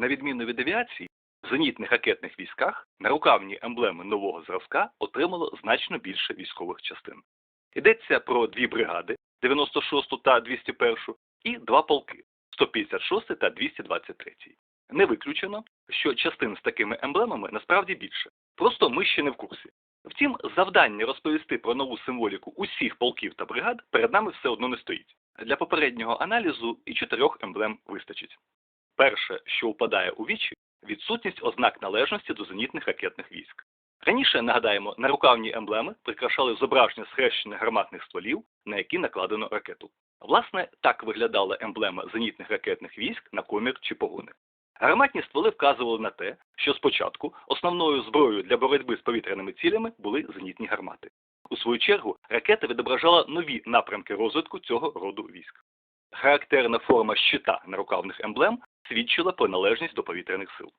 На відміну від авіації, в зенітних ракетних військах нарукавні емблеми нового зразка отримало значно більше військових частин. Йдеться про дві бригади 96 та 201 і два полки 156 та 223. Не виключено, що частин з такими емблемами насправді більше. Просто ми ще не в курсі. Втім, завдання розповісти про нову символіку усіх полків та бригад перед нами все одно не стоїть. Для попереднього аналізу і чотирьох емблем вистачить. Перше, що впадає у вічі, відсутність ознак належності до зенітних ракетних військ. Раніше, нагадаємо, нарукавні емблеми прикрашали зображення схрещених гарматних стволів, на які накладено ракету. Власне, так виглядала емблема зенітних ракетних військ на комір чи погони. Гарматні стволи вказували на те, що спочатку основною зброєю для боротьби з повітряними цілями були зенітні гармати. У свою чергу ракета відображала нові напрямки розвитку цього роду військ. Характерна форма щита нарукавних емблем свідчила про належність до повітряних сил.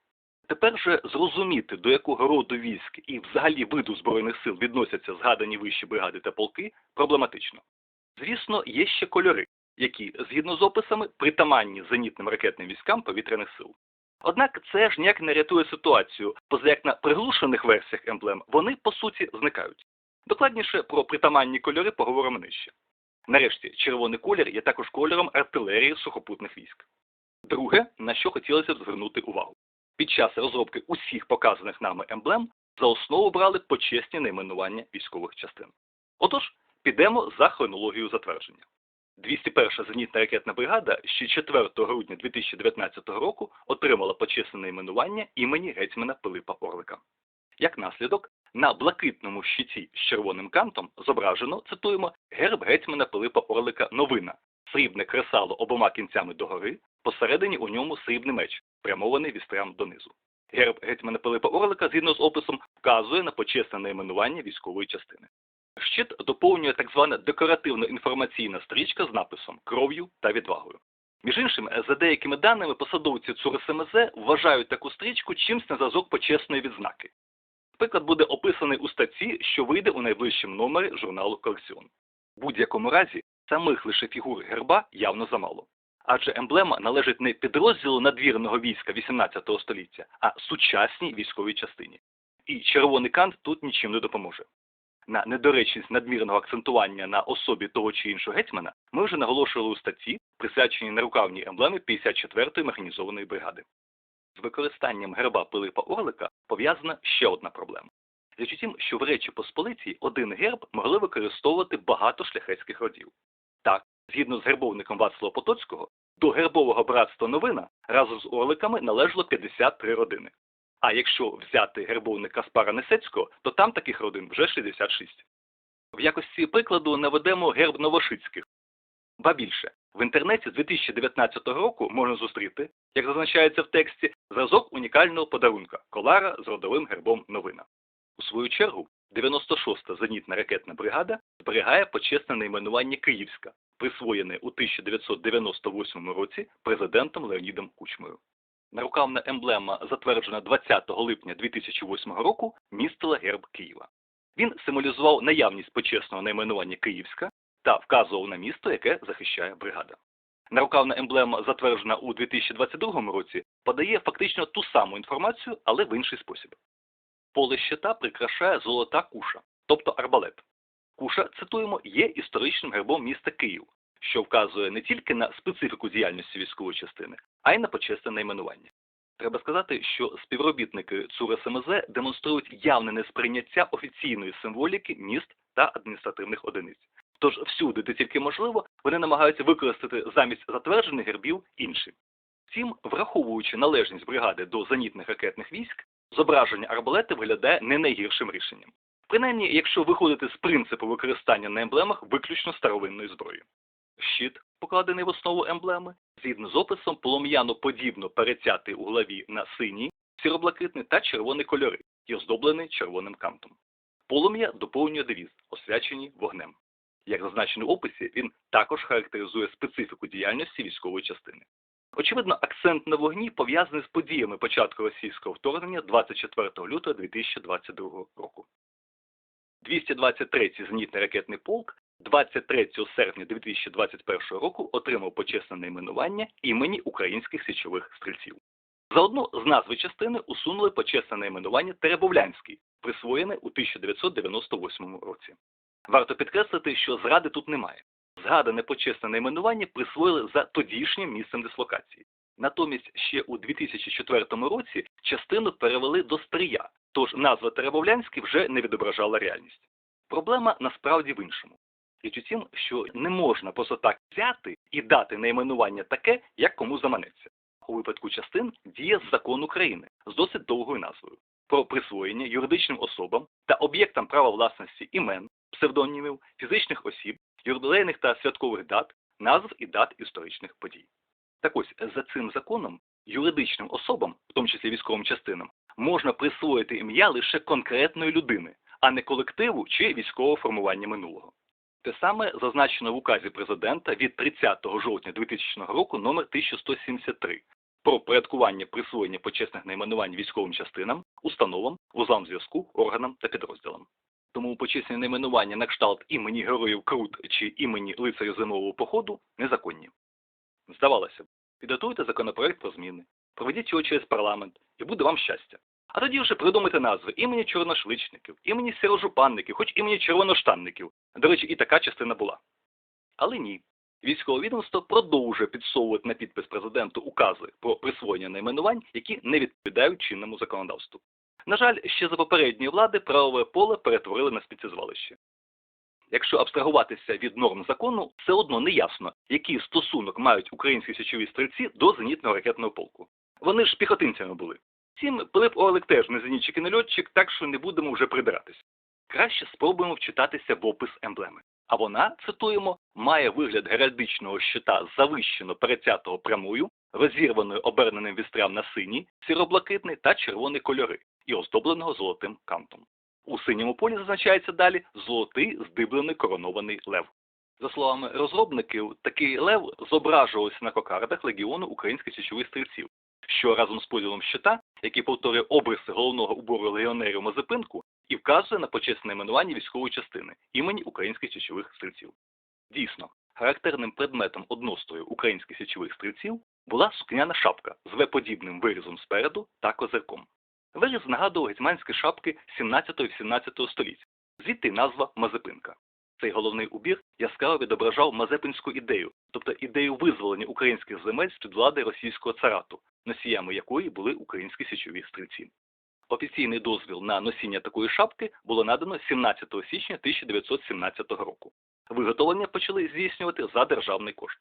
Тепер же зрозуміти, до якого роду військ і взагалі виду збройних сил відносяться згадані вищі бригади та полки, проблематично. Звісно, є ще кольори, які, згідно з описами, притаманні зенітним ракетним військам повітряних сил. Однак це ж ніяк не рятує ситуацію, поза як на приглушених версіях емблем вони, по суті, зникають. Докладніше про притаманні кольори поговоримо нижче. Нарешті, червоний колір є також кольором артилерії сухопутних військ. Друге, на що хотілося б звернути увагу. Під час розробки усіх показаних нами емблем за основу брали почесні найменування військових частин. Отож, підемо за хронологією затвердження. 201 зенітна ракетна бригада ще 4 грудня 2019 року отримала почесне найменування імені гетьмана Пилипа Орлика. Як наслідок, на блакитному щиті з червоним кантом зображено, цитуємо, герб гетьмана Пилипа Орлика новина, срібне кресало обома кінцями догори, посередині у ньому срібний меч, прямований вістрям донизу. Герб гетьмана Пилипа Орлика, згідно з описом, вказує на почесне найменування військової частини. Щит доповнює так звана декоративно-інформаційна стрічка з написом кров'ю та відвагою. Між іншим, за деякими даними, посадовці ЦУРСМЗ вважають таку стрічку чимсь на зразок почесної відзнаки. Приклад буде описаний у статті, що вийде у найближчому номері журналу Колекціон. В будь-якому разі, самих лише фігур герба явно замало. Адже емблема належить не підрозділу надвірного війська 18 століття, а сучасній військовій частині. І червоний кант тут нічим не допоможе. На недоречність надмірного акцентування на особі того чи іншого гетьмана ми вже наголошували у статті, присвяченій нарукавній емблемі 54-ї механізованої бригади. З використанням герба Пилипа Орлика пов'язана ще одна проблема. Річ у тім, що в Речі Посполитій один герб могли використовувати багато шляхетських родів. Згідно з гербовником Вацлава Потоцького, до гербового братства новина разом з Орликами належало 53 родини. А якщо взяти гербовник Каспара Несецького, то там таких родин вже 66. В якості прикладу наведемо герб Новошицьких. Ба більше, в інтернеті з 2019 року можна зустріти, як зазначається в тексті, зразок унікального подарунка колара з родовим гербом новина. У свою чергу, 96-та зенітна ракетна бригада зберігає почесне найменування Київська, присвоєне у 1998 році президентом Леонідом Кучмою. Нарукавна емблема, затверджена 20 липня 2008 року, містила герб Києва. Він символізував наявність почесного найменування Київська та вказував на місто, яке захищає бригада. Нарукавна емблема, затверджена у 2022 році, подає фактично ту саму інформацію, але в інший спосіб. Поле щита прикрашає золота куша, тобто арбалет. Куша, цитуємо, є історичним гербом міста Київ, що вказує не тільки на специфіку діяльності військової частини, а й на почесне найменування. Треба сказати, що співробітники ЦУР СМЗ демонструють явне несприйняття офіційної символіки міст та адміністративних одиниць. Тож всюди, де тільки можливо, вони намагаються використати замість затверджених гербів інші. Втім, враховуючи належність бригади до зенітних ракетних військ, зображення арбалети виглядає не найгіршим рішенням. Принаймні, якщо виходити з принципу використання на емблемах виключно старовинної зброї. Щит, покладений в основу емблеми, згідно з описом полум'яно-подібно перетятий у главі на синій, сіроблакитний та червоний кольори і оздоблений червоним кантом. Полум'я доповнює девіз, освячені вогнем. Як зазначено в описі, він також характеризує специфіку діяльності військової частини. Очевидно, акцент на вогні пов'язаний з подіями початку російського вторгнення 24 лютого 2022 року. 223-й зенітний ракетний полк 23 серпня 2021 року отримав почесне найменування імені українських січових стрільців. Заодно з назви частини усунули почесне найменування Теребовлянський, присвоєне у 1998 році. Варто підкреслити, що зради тут немає. Згадане почесне найменування присвоїли за тодішнім місцем дислокації. Натомість ще у 2004 році частину перевели до Стрия, тож назва Теребовлянський вже не відображала реальність. Проблема насправді в іншому. Річ у тім, що не можна просто так взяти і дати найменування таке, як кому заманеться. У випадку частин діє закон України з досить довгою назвою про присвоєння юридичним особам та об'єктам права власності імен, псевдонімів, фізичних осіб, ювілейних та святкових дат, назв і дат історичних подій. Так ось за цим законом юридичним особам, в тому числі військовим частинам, можна присвоїти ім'я лише конкретної людини, а не колективу чи військового формування минулого. Те саме зазначено в указі президента від 30 жовтня 2000 року номер 1173 про порядкування присвоєння почесних найменувань військовим частинам, установам, вузлам зв'язку, органам та підрозділам. Тому почесні найменування на кшталт імені Героїв Крут чи імені лицарів зимового походу незаконні. Здавалося б, підготуйте законопроект про зміни, проведіть його через парламент і буде вам щастя. А тоді вже придумайте назви імені чорношличників, імені сірожупанників, хоч імені червоноштанників. До речі, і така частина була. Але ні. Військове відомство продовжує підсовувати на підпис президенту укази про присвоєння найменувань, які не відповідають чинному законодавству. На жаль, ще за попередньої влади правове поле перетворили на спецізвалище. Якщо абстрагуватися від норм закону, все одно не ясно, який стосунок мають українські січові стрільці до зенітного ракетного полку. Вони ж піхотинцями були. Втім, Пилип Орлик теж не зенітчик так що не будемо вже придиратись. Краще спробуємо вчитатися в опис емблеми. А вона, цитуємо, має вигляд геральдичного щита завищено перетятого прямою, розірваною оберненим вістрям на синій, сіроблакитний та червоний кольори і оздобленого золотим кантом. У синьому полі зазначається далі золотий здиблений коронований лев. За словами розробників, такий лев зображувався на кокардах легіону українських січових стрільців, що разом з поділом щита, який повторює обриси головного убору легіонерів Мазепинку, і вказує на почесне найменування військової частини імені українських січових стрільців. Дійсно, характерним предметом однострою українських січових стрільців була сукняна шапка з веподібним вирізом спереду та козирком. Виріз нагадував гетьманські шапки 17-18 століття, звідти назва Мазепинка. Цей головний убір яскраво відображав мазепинську ідею, тобто ідею визволення українських земель з під влади російського царату, носіями якої були українські січові стрільці. Офіційний дозвіл на носіння такої шапки було надано 17 січня 1917 року. Виготовлення почали здійснювати за державний кошт.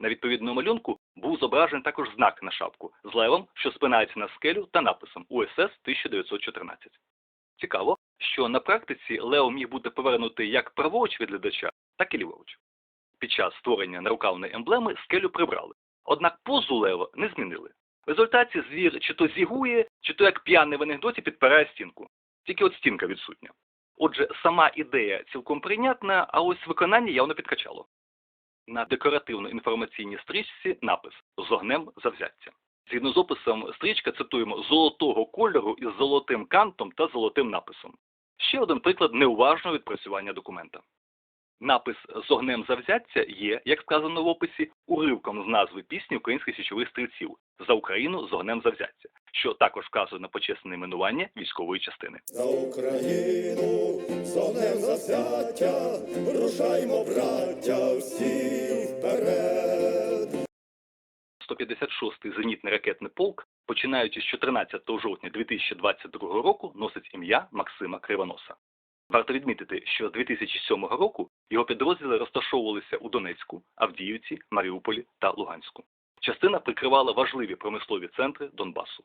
На відповідному малюнку був зображений також знак на шапку з левом, що спинається на скелю та написом УСС 1914. Цікаво, що на практиці лев міг бути повернутий як праворуч від глядача, так і ліворуч. Під час створення нарукавної емблеми скелю прибрали, однак позу лева не змінили. В результаті звір чи то зігує, чи то як п'яний в анекдоті підпирає стінку. Тільки от стінка відсутня. Отже, сама ідея цілком прийнятна, а ось виконання явно підкачало. На декоративно-інформаційній стрічці напис з огнем завзяття. Згідно з описом, стрічка цитуємо золотого кольору із золотим кантом та золотим написом. Ще один приклад неуважного відпрацювання документа. Напис з огнем завзяття є, як сказано в описі, уривком з назви пісні українських січових стрільців за Україну з огнем завзяття, що також вказує на почесне іменування військової частини. За Україну сонем завзяття, рушаймо, браття, 156-й зенітний ракетний полк, починаючи з 14 жовтня 2022 року, носить ім'я Максима Кривоноса. Варто відмітити, що з 2007 року його підрозділи розташовувалися у Донецьку, Авдіївці, Маріуполі та Луганську. Частина прикривала важливі промислові центри Донбасу.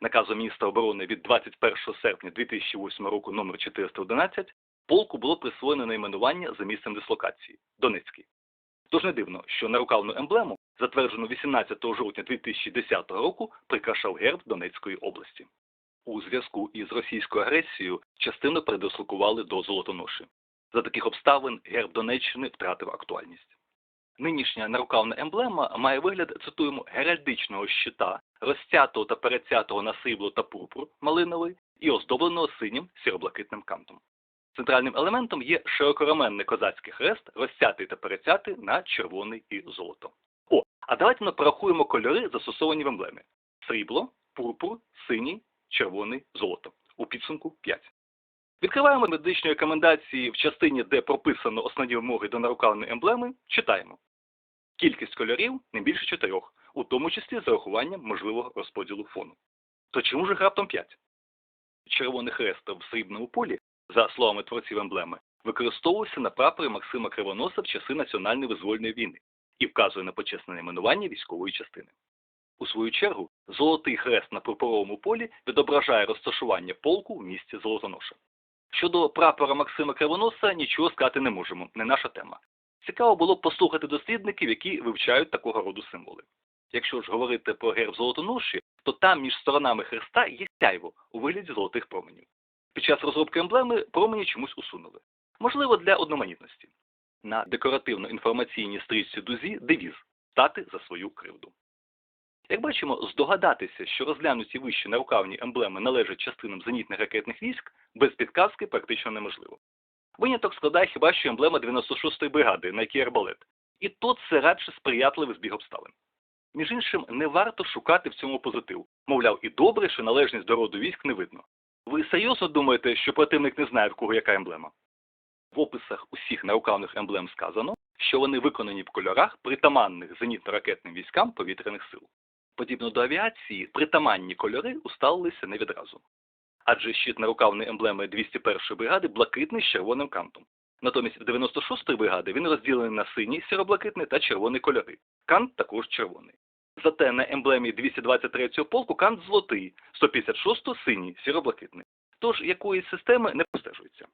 Наказом міністра оборони від 21 серпня 2008 року номер 411 полку було присвоєно найменування за місцем дислокації Донецький. Тож не дивно, що нарукавну емблему, затверджену 18 жовтня 2010 року, прикрашав герб Донецької області. У зв'язку із російською агресією частину передислокували до Золотоноші. За таких обставин герб Донеччини втратив актуальність. Нинішня нарукавна емблема має вигляд, цитуємо, геральдичного щита, розтятого та перетятого на срібло та пурпур малиновий і оздобленого синім сіроблакитним кантом. Центральним елементом є широкораменний козацький хрест, розтятий та перетятий на червоний і золото. А давайте ми порахуємо кольори, застосовані в емблемі: срібло, пурпур, синій, червоний, золото. У підсумку 5. Відкриваємо медичні рекомендації в частині, де прописано основні вимоги до нарукавної емблеми, читаємо. Кількість кольорів не більше чотирьох, у тому числі з урахуванням можливого розподілу фону. То чому ж раптом 5? Червоний хрест в срібному полі, за словами творців емблеми, використовувався на прапорі Максима Кривоноса в часи Національної визвольної війни і вказує на почесне найменування військової частини. У свою чергу, золотий хрест на пурпуровому полі відображає розташування полку в місті Золотоноша. Щодо прапора Максима Кривоноса нічого сказати не можемо, не наша тема. Цікаво було б послухати дослідників, які вивчають такого роду символи. Якщо ж говорити про герб Золотоноші, то там між сторонами хреста є сяйво у вигляді золотих променів. Під час розробки емблеми промені чомусь усунули. Можливо, для одноманітності. На декоративно-інформаційній стрічці дузі девіз стати за свою кривду. Як бачимо, здогадатися, що розглянуті вищі нарукавні емблеми належать частинам зенітних ракетних військ, без підказки практично неможливо. Виняток складає хіба що емблема 96-ї бригади, на якій арбалет. І тут це радше сприятливий збіг обставин. Між іншим, не варто шукати в цьому позитив. Мовляв, і добре, що належність до роду військ не видно. Ви серйозно думаєте, що противник не знає, в кого яка емблема? В описах усіх нарукавних емблем сказано, що вони виконані в кольорах, притаманних зенітно-ракетним військам повітряних сил. Подібно до авіації, притаманні кольори усталилися не відразу. Адже щит нарукавної емблеми 201-ї бригади блакитний з червоним кантом. Натомість в 96-ї бригади він розділений на синій сіроблакитний та червоний кольори. Кант також червоний. Зате на емблемі 223-го полку кант золотий, 156-го синій сіроблакитний. Тож якоїсь системи не простежується.